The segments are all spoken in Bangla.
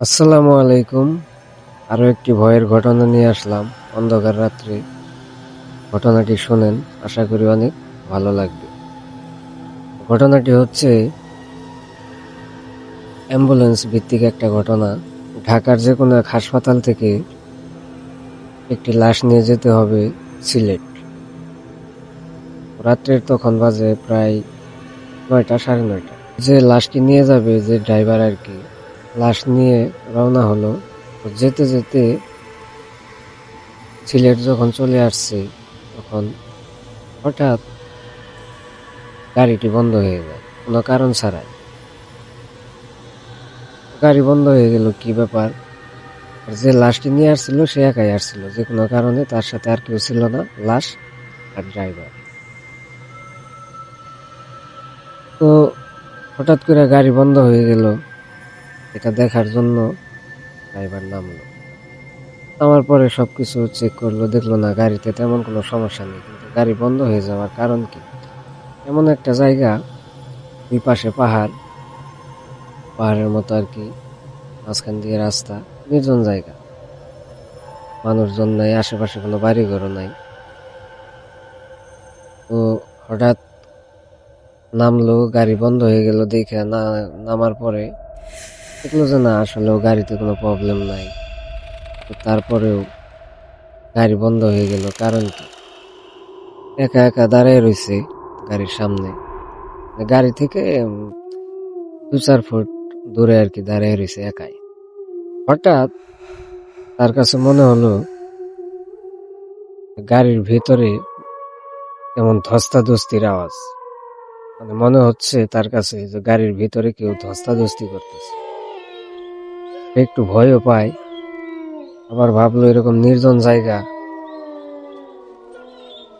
আসসালামু আলাইকুম। আরও একটি ভয়ের ঘটনা নিয়ে আসলাম অন্ধকার রাত্রে। ঘটনাটি শোনেন, আশা করি অনেক ভালো লাগবে। ঘটনাটি হচ্ছে অ্যাম্বুলেন্স ভিত্তিক একটা ঘটনা। ঢাকার যে কোনো এক হাসপাতাল থেকে একটি লাশ নিয়ে যেতে হবে সিলেট। রাত্রের তখন বাজে প্রায় নয়টা, সাড়ে নয়টা। যে লাশটি নিয়ে যাবে যে ড্রাইভার আর কি লাশ নিয়ে রওনা হলো। যেতে যেতে সিলেট যখন চলে আসছে, তখন হঠাৎ গাড়িটি বন্ধ হয়ে যায়। কোনো কারণ ছাড়াই। গাড়ি বন্ধ হয়ে গেল কি ব্যাপার? আর যে লাশটি নিয়ে আসছিল, সে একাই আসছিল। যে কোনো কারণে তার সাথে আর কেউ ছিল না, লাশ আর ড্রাইভার। তো হঠাৎ করে গাড়ি বন্ধ হয়ে গেল। এটা দেখার জন্য ড্রাইভার নামলো। নামার পরে সব কিছু চেক করল, দেখল না গাড়িতে তেমন কোনো সমস্যা নেই, কিন্তু গাড়ি বন্ধ হয়ে যাওয়ার কারণ কি? এমন একটা জায়গা, দুই পাশে পাহাড়, পাহাড়ের মতো আর কি, মাঝখান দিয়ে রাস্তা, নির্জন জায়গা। মানুষজন নাই, আশেপাশে কোনো বাড়িঘরও নাই। তো হঠাৎ নামলো, গাড়ি বন্ধ হয়ে গেল, দেখে না, নামার পরে দেখল যে না আসলেও গাড়িতে কোনো প্রবলেম নাই। তো তারপরেও গাড়ি বন্ধ হয়ে গেল। কারণ কি? একা একা দাঁড়িয়ে রয়েছে গাড়ির সামনে। মানে গাড়ি থেকে দু চার ফুট দূরে আর কি দাঁড়িয়ে রয়েছে একাই। হঠাৎ তার কাছে মনে হলো, গাড়ির ভিতরে এমন ধস্তাধস্তির আওয়াজ। মানে মনে হচ্ছে তার কাছে যে গাড়ির ভিতরে কেউ ধস্তাধস্তি করতেছে। একটু ভয়ও পায়। আবার ভাবলো এরকম নির্জন জায়গা।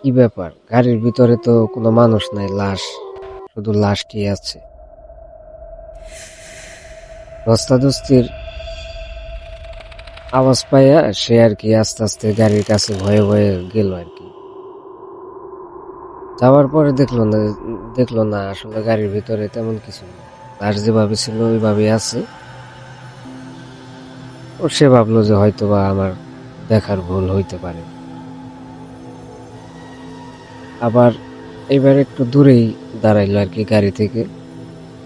কি ব্যাপার? গাড়ির ভিতরে তো কোনো মানুষ নাই, লাশ। শুধু লাশটি আছে। ধস্তাধস্তির আওয়াজ পাইয়া সে আর কি আস্তে আস্তে গাড়ির কাছে ভয়ে ভয়ে গেল আর কি। যাওয়ার পরে দেখল না দেখল না আসলে গাড়ির ভিতরে তেমন কিছু নেই। লাশ যেভাবে ছিল ওইভাবেই আছে। সে ভাবলো যে হয়তো বা আমার দেখার ভুল হইতে পারে। আবার এবার একটু দূরেই দাঁড়াইলো আর কি গাড়ি থেকে।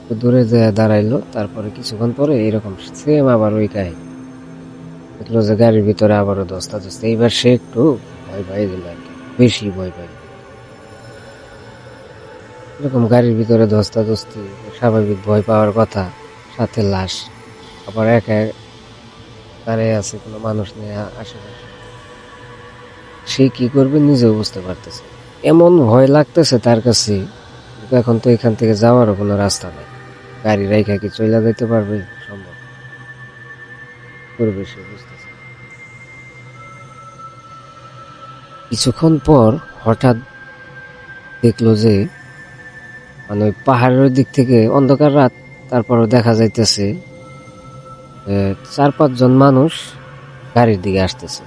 একটু দূরে যে দাঁড়াইলো, তারপরে কিছুক্ষণ পরে এরকম সেম আবার ওই কাহিনী দেখল যে গাড়ির ভিতরে আবারও দস্তা দস্তা। এইবার সে একটু ভয় পাই গেল আর কি, বেশি ভয় পাই এরকম গাড়ির ভিতরে ধস্তা ধস্তি স্বাভাবিক ভয় পাওয়ার কথা, সাথে লাশ। আবার একা দাঁড়িয়ে আছে, কোনো মানুষ নেই আশেপাশে। সে কি করবে নিজেও বুঝতে পারতেছে এমন ভয় লাগতেছে তার কাছে, এখন তো এখান থেকে যাওয়ারও কোনো রাস্তা নেই। গাড়ি রাইখা কি চলে যেতে পারবে? সম্ভব করবে সে, বুঝতেছে কিছুক্ষণ পর হঠাৎ দেখল যে মানে ওই পাহাড়ের দিক থেকে অন্ধকার রাত, তারপরও দেখা যাইতেছে চার, পাঁচজন মানুষ গাড়ির দিকে আসতেছে।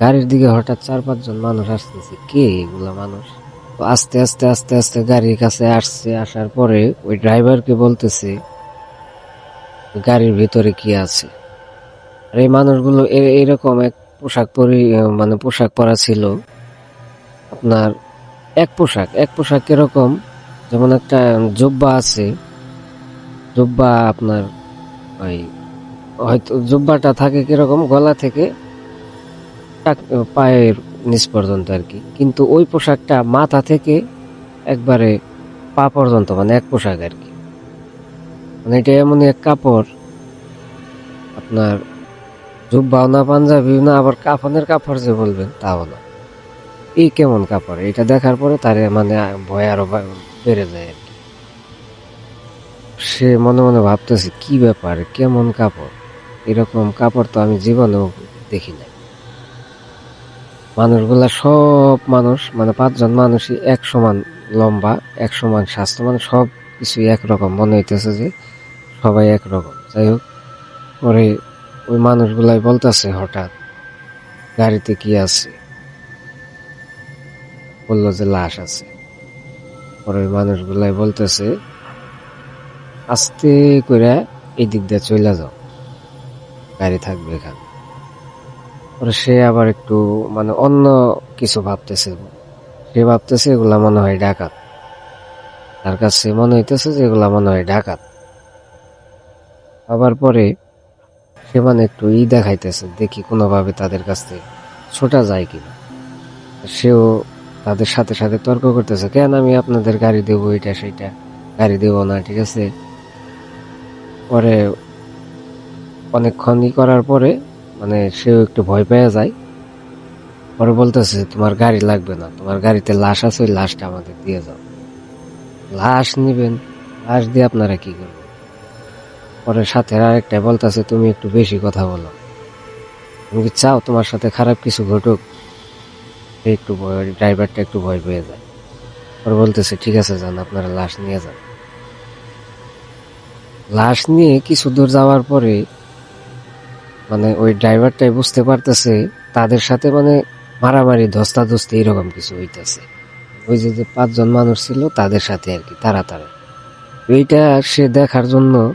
গাড়ির দিকে হঠাৎ চার, পাঁচজন মানুষ আসতেছে। কে এগুলা মানুষ? তো আস্তে আস্তে আস্তে আস্তে গাড়ির কাছে আসছে। আসার পরে ওই ড্রাইভারকে বলতেছে, গাড়ির ভিতরে কি আছে? আর এই মানুষগুলো এরকম এক পোশাক পরি মানে পোশাক পরা ছিল। আপনার এক পোশাক এক পোশাক কীরকম যেমন একটা জুব্বা আছে। জুব্বা আপনার ওই, হয়তো জুব্বাটা থাকে কীরকম গলা থেকে পায়ের নিচ পর্যন্ত আর কি। কিন্তু ওই পোশাকটা মাথা থেকে একবারে পা পর্যন্ত মানে এক পোশাক আর কি। মানে এটা এমন এক কাপড়, আপনার জুব্বাও না পাঞ্জাবিও না, আবার কাফনের কাপড় যে বলবেন, তাও না। এই কেমন কাপড়? এটা দেখার পরে তারে মানে ভয় আরও বেড়ে যায় আর সে মনে মনে ভাবতেছে, কি ব্যাপার? কেমন কাপড়? এরকম কাপড় তো আমি জীবনেও দেখি নাই। মানুষগুলা সব মানুষ মানে পাঁচজন মানুষই এক সমান লম্বা, এক সমান স্বাস্থ্য মানে সব কিছুই একরকম। মনে হইতেছে যে সবাই একরকম। যাই হোক, পরে ওই মানুষগুলাই বলতেছে হঠাৎ, গাড়িতে কি আছে? বলল যে লাশ আছে। পরে মানুষগুলাই বলতেছে আস্তে করে এই দিক দিয়ে চলে যাও। গাড়ি থাকবে এখানে। পরে সে আবার একটু মানে অন্য কিছু ভাবতেছে। সে ভাবতেছে এগুলা মনে হয় ডাকাত। তার কাছে মনে হইতেছে যে এগুলা মনে হয় ডাকাত। আবার পরে সে মানে একটু ই দেখাইতেছে, দেখি কোনোভাবে তাদের কাছ ছোটা যায় কিনা। সেও তাদের সাথে সাথে তর্ক করতেছে, কেন আমি আপনাদের গাড়ি দেবো, এটা সেটা গাড়ি দেবো না, ঠিক আছে? পরে অনেকক্ষণ করার পরে মানে সেও একটু ভয় পেয়ে যায়। পরে বলতেছে, তোমার গাড়ি লাগবে না, তোমার গাড়িতে লাশ আছে, ওই লাশটা আমাদের দিয়ে যাও। লাশ নিবেন? লাশ দিয়ে আপনারা কি করবেন? পরে সাথে আরেকটা বলতেছে, তুমি একটু বেশি কথা বলো। তুমি কি চাও তোমার সাথে খারাপ কিছু ঘটুক? একটু ভয়, ড্রাইভারটা একটু ভয় পেয়ে যায়। পরে বলতেছে, ঠিক আছে, যান, আপনারা লাশ নিয়ে যান। লাশ নিয়ে কিছু দূর যাওয়ার পরে মানে ওই ড্রাইভারটাই বুঝতে পারতেছে তাদের সাথে মানে মারামারি, ধস্তাধস্তি এরকম কিছু হইতেছে। ওই যে যে পাঁচজন মানুষ ছিল তাদের সাথে আর কি, তারা তারা। এইটা সে দেখার জন্য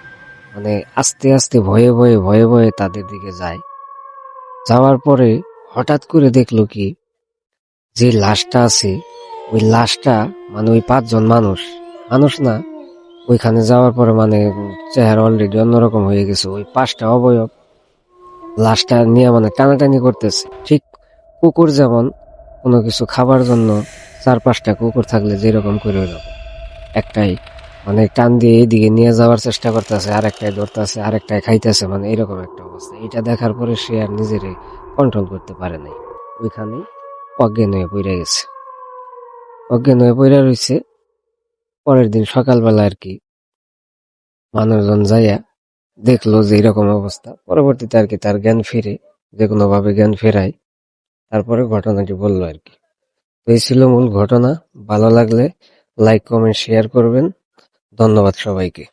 মানে আস্তে আস্তে ভয়ে ভয়ে ভয়ে ভয়ে তাদের দিকে যায়। যাওয়ার পরে হঠাৎ করে দেখল কি, যে লাশটা আছে, ওই লাশটা মানে ওই পাঁচজন মানুষ মানুষ না ওইখানে যাওয়ার পরে মানে চেহারা অলরেডি অন্যরকম হয়ে গেছে। ওই পাঁচটা অবয়ব। লাশটা নিয়ে মানে টানাটানি করতেছে। ঠিক কুকুর যেমন, কোনো কিছু খাবার জন্য চার পাঁচটা কুকুর থাকলে যেরকম করে ওইরকম। একটাই মানে টান দিয়ে এইদিকে নিয়ে যাওয়ার চেষ্টা করতেছে, আরেকটাই ধরতেছে, আরেকটাই খাইতেছে মানে এরকম একটা অবস্থা। এটা দেখার পরে সে আর নিজের কন্ট্রোল করতে পারে নাই। ওইখানে অজ্ঞান হয়ে পড়ে গেছে। অজ্ঞান হয়ে পড়ে রয়েছে। পরের দিন সকালবেলা আর কি মানুষজন যাইয়া দেখল যে এরকম অবস্থা। পরবর্তীতে আর কি তার জ্ঞান ফিরে, যে কোনোভাবে জ্ঞান ফেরায়। তারপরে ঘটনাটি বলল আর কি। এই ছিল মূল ঘটনা। ভালো লাগলে লাইক কমেন্ট শেয়ার করবেন। ধন্যবাদ সবাইকে।